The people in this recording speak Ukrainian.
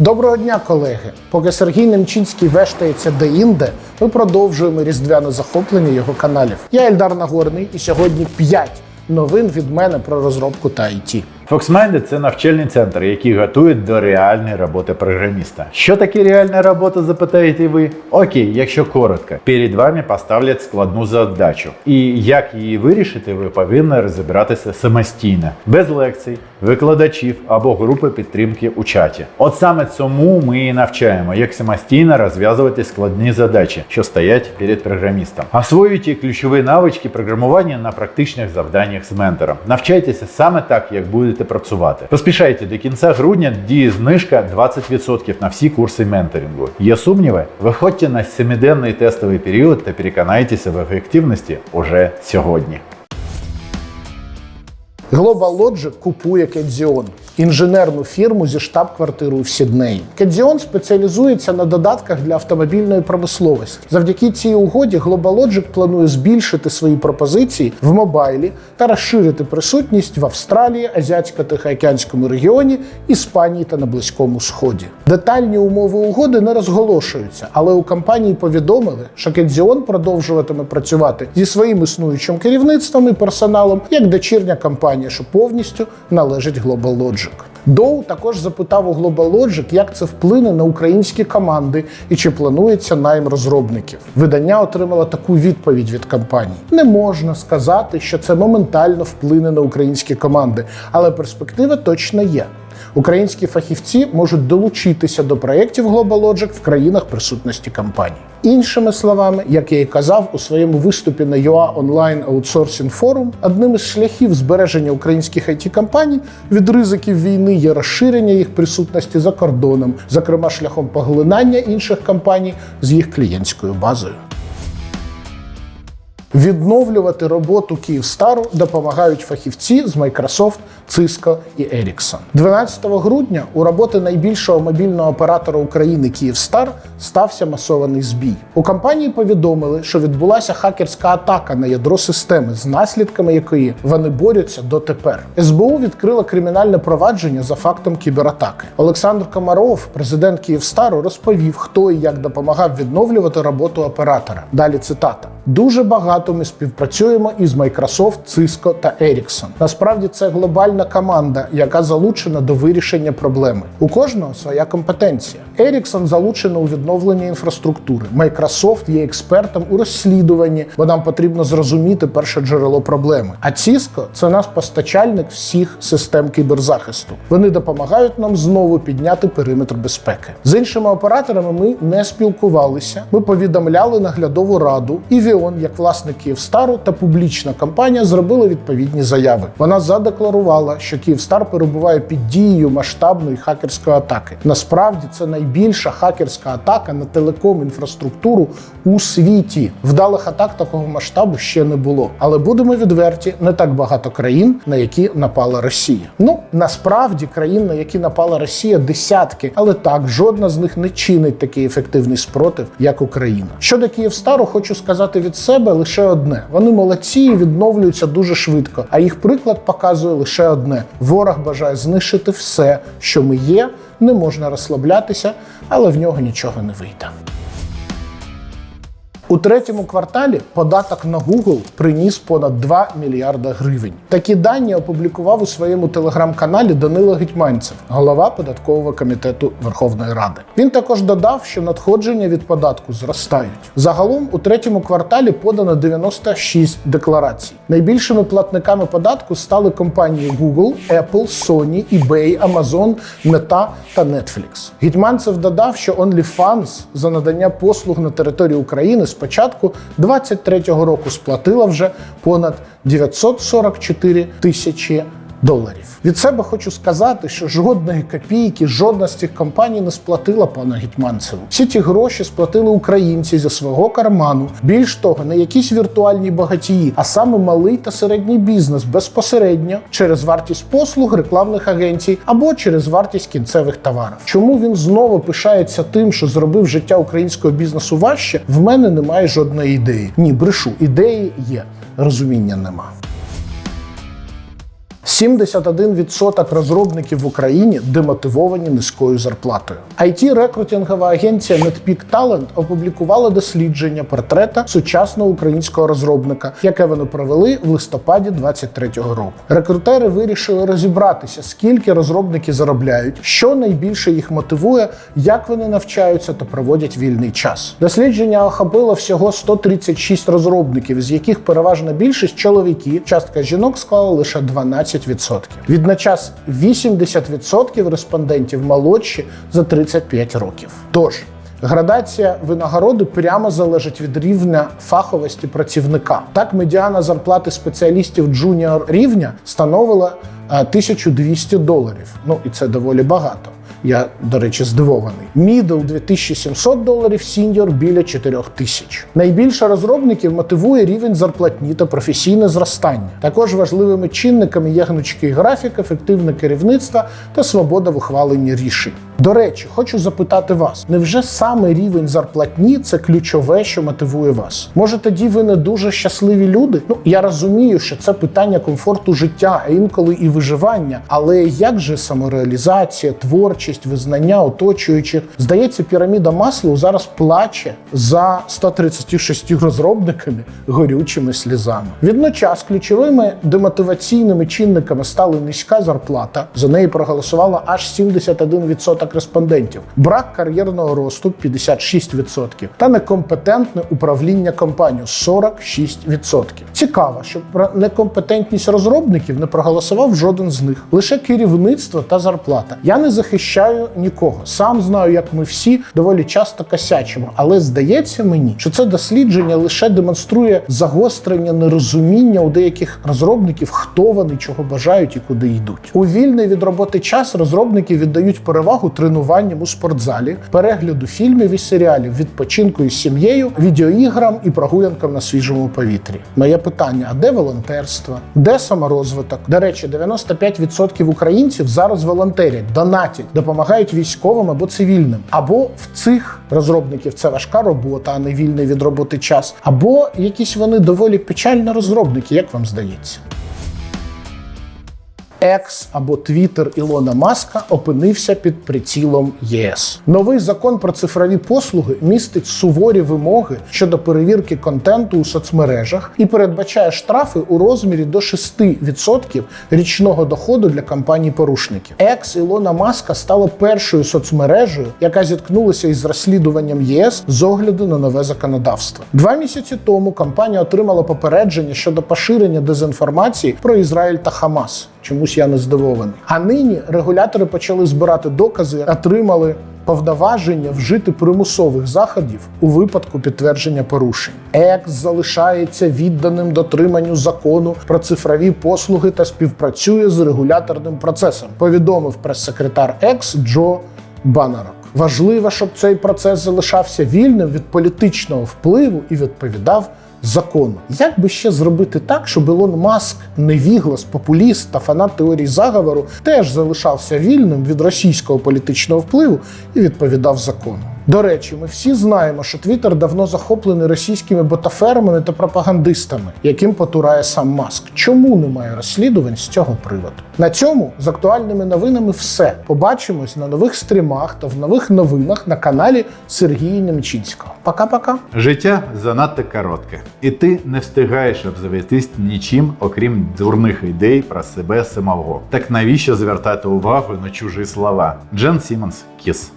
Доброго дня, колеги! Поки Сергій Немчинський вештається де-інде, ми продовжуємо різдвяне захоплення його каналів. Я Ельдар Нагорний, і сьогодні 5 новин від мене про розробку та IT. Foxmind – це навчальний центр, який готує до реальної роботи програміста. Що таке реальна робота, запитаєте ви? Окей, якщо коротко, перед вами поставлять складну задачу. І як її вирішити, ви повинні розібратися самостійно, без лекцій, викладачів або групи підтримки у чаті. От саме цьому ми і навчаємо, як самостійно розв'язувати складні задачі, що стоять перед програмістом. Освоюйте ключові навички програмування на практичних завданнях з ментором. Навчайтеся саме так, як будете працювати. Поспішайте до кінця грудня діє знижка 20% на всі курси менторингу. Є сумніви? Виходьте на 7-денний тестовий період та переконайтеся в ефективності уже сьогодні. Global Logic купує Kedzion – інженерну фірму зі штаб-квартирою в Сіднеї. Kedzion спеціалізується на додатках для автомобільної промисловості. Завдяки цій угоді Global Logic планує збільшити свої пропозиції в мобайлі та розширити присутність в Австралії, Азіатсько-Тихоокеанському регіоні, Іспанії та на Близькому Сході. Детальні умови угоди не розголошуються, але у компанії повідомили, що Kedzion продовжуватиме працювати зі своїм існуючим керівництвом і персоналом як дочірня компанія, що повністю належить Global Logic. Доу також запитав у Global Logic, як це вплине на українські команди і чи планується найм розробників. Видання отримало таку відповідь від компанії: не можна сказати, що це моментально вплине на українські команди, але перспектива точно є. Українські фахівці можуть долучитися до проєктів Global Logic в країнах присутності компанії. Іншими словами, як я і казав у своєму виступі на UA Online Outsourcing Forum, одним із шляхів збереження українських it компаній від ризиків війни є розширення їх присутності за кордоном, зокрема шляхом поглинання інших компаній з їх клієнтською базою. Відновлювати роботу Київстару допомагають фахівці з Microsoft, Cisco і Ericsson. 12 грудня у роботи найбільшого мобільного оператора України Київстар стався масований збій. У компанії повідомили, що відбулася хакерська атака на ядро системи, з наслідками якої вони борються дотепер. СБУ відкрила кримінальне провадження за фактом кібератаки. Олександр Комаров, президент Київстару, розповів, хто і як допомагав відновлювати роботу оператора. Далі цитата. Дуже багато ми співпрацюємо із Microsoft, Cisco та Ericsson. Насправді це глобальна команда, яка залучена до вирішення проблеми. У кожного своя компетенція. Ericsson залучено у відновлення інфраструктури. Microsoft є експертом у розслідуванні, бо нам потрібно зрозуміти перше джерело проблеми. А Cisco – це наш постачальник всіх систем кіберзахисту. Вони допомагають нам знову підняти периметр безпеки. З іншими операторами ми не спілкувалися. Ми повідомляли наглядову раду і Віон, як власник Київстару та публічна компанія зробили відповідні заяви. Вона задекларувала, що Київстар перебуває під дією масштабної хакерської атаки. Насправді це найбільша хакерська атака на телеком-інфраструктуру у світі. Вдалих атак такого масштабу ще не було. Але будемо відверті, не так багато країн, на які напала Росія. Ну насправді країн, на які напала Росія, десятки, але так жодна з них не чинить такий ефективний спротив, як Україна. Щодо Київстару, хочу сказати від себе лише одне: вони молодці і відновлюються дуже швидко. А їх приклад показує лише одне: ворог бажає знищити все, що ми є. Не можна розслаблятися, але в нього нічого не вийде. У третьому кварталі податок на Google приніс понад 2 мільярда гривень. Такі дані опублікував у своєму телеграм-каналі Данило Гетьманцев, голова податкового комітету Верховної Ради. Він також додав, що надходження від податку зростають. Загалом у третьому кварталі подано 96 декларацій. Найбільшими платниками податку стали компанії Google, Apple, Sony, eBay, Amazon, Meta та Netflix. Гетьманцев додав, що OnlyFans за надання послуг на території України з початку 23-го року сплатила вже понад 944 тисячі доларів. Від себе хочу сказати, що жодної копійки жодна з цих компаній не сплатила пана Гетьманцеву. Всі ці гроші сплатили українці зі свого карману. Більш того, не якісь віртуальні багатії, а саме малий та середній бізнес безпосередньо через вартість послуг рекламних агенцій або через вартість кінцевих товарів. Чому він знову пишається тим, що зробив життя українського бізнесу важче? В мене немає жодної ідеї. Ні, брешу, ідеї є, розуміння нема. 71% розробників в Україні демотивовані низькою зарплатою. it рекрутингова агенція NetPeak Talent опублікувала дослідження портрета сучасного українського розробника, яке вони провели в листопаді 2023 року. Рекрутери вирішили розібратися, скільки розробники заробляють, що найбільше їх мотивує, як вони навчаються та проводять вільний час. Дослідження охопило всього 136 розробників, з яких переважна більшість чоловіки, частка жінок склала лише 12%. Відночас 80% респондентів молодші за 35 років. Тож Градація винагороди прямо залежить від рівня фаховості працівника. Так, медіана зарплати спеціалістів джуніор рівня становила е, 1200 доларів. Ну і це доволі багато. Я, до речі, здивований. Мідл 2700 доларів, сіньор біля 4000. Найбільше розробників мотивує рівень зарплатні та професійне зростання. Також важливими чинниками є гнучкий графік, ефективне керівництво та свобода в ухваленні рішень. До речі, хочу запитати вас: невже саме рівень зарплатні це ключове, що мотивує вас? Може, тоді ви не дуже щасливі люди? Ну я розумію, що це питання комфорту життя, а інколи і виживання. Але як же самореалізація, творчість, визнання оточуючих? Здається, піраміда Маслоу зараз плаче за 136 розробниками горючими слізами. Відночас ключовими демотиваційними чинниками стали низька зарплата. За неї проголосувало аж 71% респондентів, брак кар'єрного росту 56% та некомпетентне управління компанією 46%. Цікаво, що про некомпетентність розробників не проголосував жоден з них, лише керівництво та зарплата. Я не захищаю нікого. Сам знаю, як ми всі доволі часто косячимо, але здається мені, що це дослідження лише демонструє загострення нерозуміння у деяких розробників, хто вони, чого бажають і куди йдуть. У вільний від роботи час розробники віддають перевагу тренуванням у спортзалі, перегляду фільмів і серіалів, відпочинку із сім'єю, відеоіграм і прогулянкам на свіжому повітрі. Моє питання: а де волонтерство? Де саморозвиток? До речі, 95% українців зараз волонтерять, донатять, допомагають військовим або цивільним. Або в цих розробників це важка робота, а не вільний від роботи час, або якісь вони доволі печальні розробники, як вам здається. Екс або Твіттер Ілона Маска опинився під прицілом єС. Новий закон про цифрові послуги містить суворі вимоги щодо перевірки контенту у соцмережах і передбачає штрафи у розмірі до 6% річного доходу для компаній-порушників. Екс Ілона Маска стала першою соцмережею, яка зіткнулася із розслідуванням ЄС з огляду на нове законодавство. Два місяці тому компанія отримала попередження щодо поширення дезінформації про Ізраїль та Хамас. Чомусь я не здивований. А нині регулятори почали збирати докази, отримали повноваження вжити примусових заходів у випадку підтвердження порушень. Екс залишається відданим дотриманню закону про цифрові послуги та співпрацює з регуляторним процесом. Повідомив прес-секретар Екс Джо Банарок. Важливо, щоб цей процес залишався вільним від політичного впливу і відповідав закону. Як би ще зробити так, щоб Ілон Маск, невіглас, популіст та фанат теорії заговору, теж залишався вільним від російського політичного впливу і відповідав закону? До речі, ми всі знаємо, що Твіттер давно захоплений російськими ботафермами та пропагандистами, яким потурає сам Маск. Чому немає розслідувань з цього приводу? На цьому з актуальними новинами все. Побачимось на нових стрімах та в нових новинах на каналі Сергія Немчинського. Пока-пока. Життя занадто коротке, і ти не встигаєш обзавестись нічим, окрім дурних ідей про себе самого. Так навіщо звертати увагу на чужі слова? Джен Сімонс Кіс.